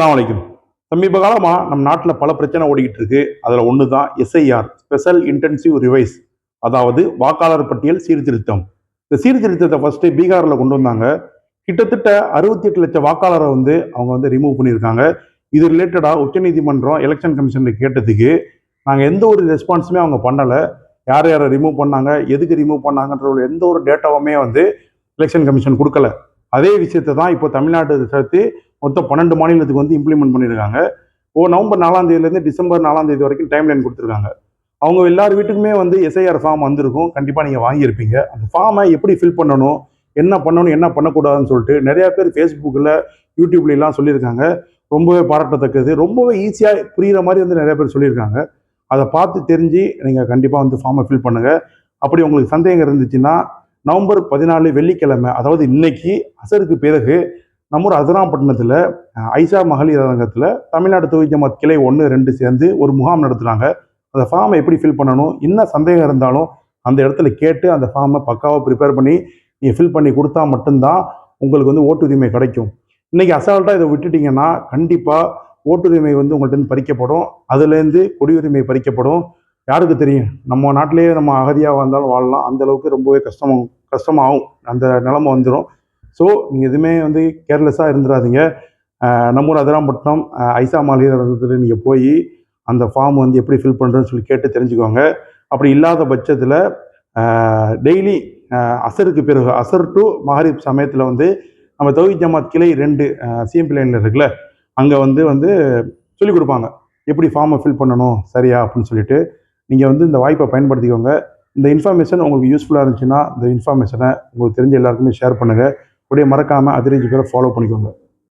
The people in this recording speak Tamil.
அஸ்லாம் வலைக்கும் சமீப காலமாக நம் நாட்டில் பல பிரச்சனை ஓடிக்கிட்டு இருக்கு அதில் ஒன்று தான் எஸ்ஐஆர் ஸ்பெஷல் இன்டென்சிவ் ரிவைஸ் அதாவது வாக்காளர் பட்டியல் சீர்திருத்தம். இந்த சீர்திருத்தத்தை ஃபர்ஸ்ட் பீகாரில் கொண்டு வந்தாங்க. கிட்டத்தட்ட அறுபத்தி எட்டு லட்சம் வாக்காளரை வந்து அவங்க வந்து ரிமூவ் பண்ணியிருக்காங்க. இது ரிலேட்டடாக உச்சநீதிமன்றம் எலெக்ஷன் கமிஷனில் கேட்டதுக்கு நாங்கள் எந்த ஒரு ரெஸ்பான்ஸுமே அவங்க பண்ணலை. யார் யாரை ரிமூவ் பண்ணாங்க எதுக்கு ரிமூவ் பண்ணாங்கன்ற ஒரு எந்த ஒரு டேட்டாவுமே வந்து எலெக்ஷன் கமிஷன் கொடுக்கல. அதே விஷயத்தை தான் இப்போ தமிழ்நாடு சேர்த்து மொத்தம் பன்னெண்டு மாநிலத்துக்கு வந்து இம்ப்ளிமெண்ட் பண்ணியிருக்காங்க. ஓ நவம்பர் நாலாம் தேதியிலேருந்து டிசம்பர் நாலாம் தேதி வரைக்கும் டைம் லைன் கொடுத்துருக்காங்க. அவங்க எல்லார் வீட்டுக்குமே வந்து எஸ்ஐஆர் ஃபார்ம் வந்திருக்கும். கண்டிப்பாக நீங்கள் வாங்கியிருப்பீங்க. அந்த ஃபார்மை எப்படி ஃபில் பண்ணணும் என்ன பண்ணணும் என்ன பண்ணக்கூடாதுன்னு சொல்லிட்டு நிறையா பேர் ஃபேஸ்புக்கில் யூடியூப்லாம் சொல்லியிருக்காங்க. ரொம்பவே பாராட்டத்தக்கது. ரொம்பவே ஈஸியாக புரிகிற மாதிரி வந்து நிறைய பேர் சொல்லியிருக்காங்க. அதை பார்த்து தெரிஞ்சு நீங்கள் கண்டிப்பாக வந்து ஃபார்மை ஃபில் பண்ணுங்கள் அப்படி உங்களுக்கு சந்தேகம் இருந்துச்சுன்னா நவம்பர் பதினாலு வெள்ளிக்கிழமை அதாவது இன்னைக்கு அசருக்கு பிறகு நம்ம ஒரு அதிராம்பட்டினத்தில் ஐசா மகளிர் அரங்கத்தில் தமிழ்நாடு தொகுதி ஜமாத் கிளை ஒன்று ரெண்டு சேர்ந்து ஒரு முகாம் நடத்துகிறாங்க அந்த ஃபார்மை எப்படி ஃபில் பண்ணணும் என்ன சந்தேகம் இருந்தாலும் அந்த இடத்துல கேட்டு அந்த ஃபார்மை பக்காவாக ப்ரிப்பேர் பண்ணி நீங்கள் ஃபில் பண்ணி கொடுத்தா மட்டும்தான் உங்களுக்கு வந்து ஓட்டுரிமை கிடைக்கும். இன்றைக்கி அசால்ட்டாக இதை விட்டுட்டிங்கன்னா கண்டிப்பாக ஓட்டுரிமை வந்து உங்கள்கிட்ட இருந்து பறிக்கப்படும். அதுலேருந்து குடியுரிமை பறிக்கப்படும். யாருக்கு தெரியும்? நம்ம நாட்டிலேயே நம்ம அகதியாக வந்தாலும் வாழலாம். அந்த அளவுக்கு ரொம்பவே கஷ்டமாகும் கஷ்டமாகும். அந்த நிலமை வந்துடும் ஸோ நீங்கள் எதுவுமே வந்து கேர்லெஸ்ஸாக இருந்துடாதீங்க நம்மூர் நம்ம ஊர் அதிராம்பட்டினம் ஐசா மாளிகத்தில் நீங்கள் போய் அந்த ஃபார்ம் வந்து எப்படி ஃபில் பண்ணுறதுன்னு சொல்லி கேட்டு தெரிஞ்சுக்கோங்க. அப்படி இல்லாத பட்சத்தில் டெய்லி அசருக்கு பிறகு அசர் டு மஹரிப் சமயத்தில் வந்து நம்ம தொகுதி ஜமாத் கிளை ரெண்டு சிஎம்பி லைனில் இருக்குல்ல அங்கே வந்து வந்து சொல்லிக் கொடுப்பாங்க. எப்படி ஃபார்மை ஃபில் பண்ணணும் சரியா அப்படின்னு சொல்லிட்டு. நீங்கள் வந்து இந்த வாய்ப்பை பயன்படுத்திக்கோங்க. இந்த இன்ஃபர்மேஷன் உங்களுக்கு யூஸ்ஃபுல்லாக இருந்துச்சுன்னா இந்த இன்ஃபர்மேஷனை உங்களுக்கு தெரிஞ்ச எல்லாருக்குமே ஷேர் பண்ணுங்கள் அப்படியே மறக்காமல் அதிரேஜ் பேரை ஃபாலோ பண்ணிக்கோங்க.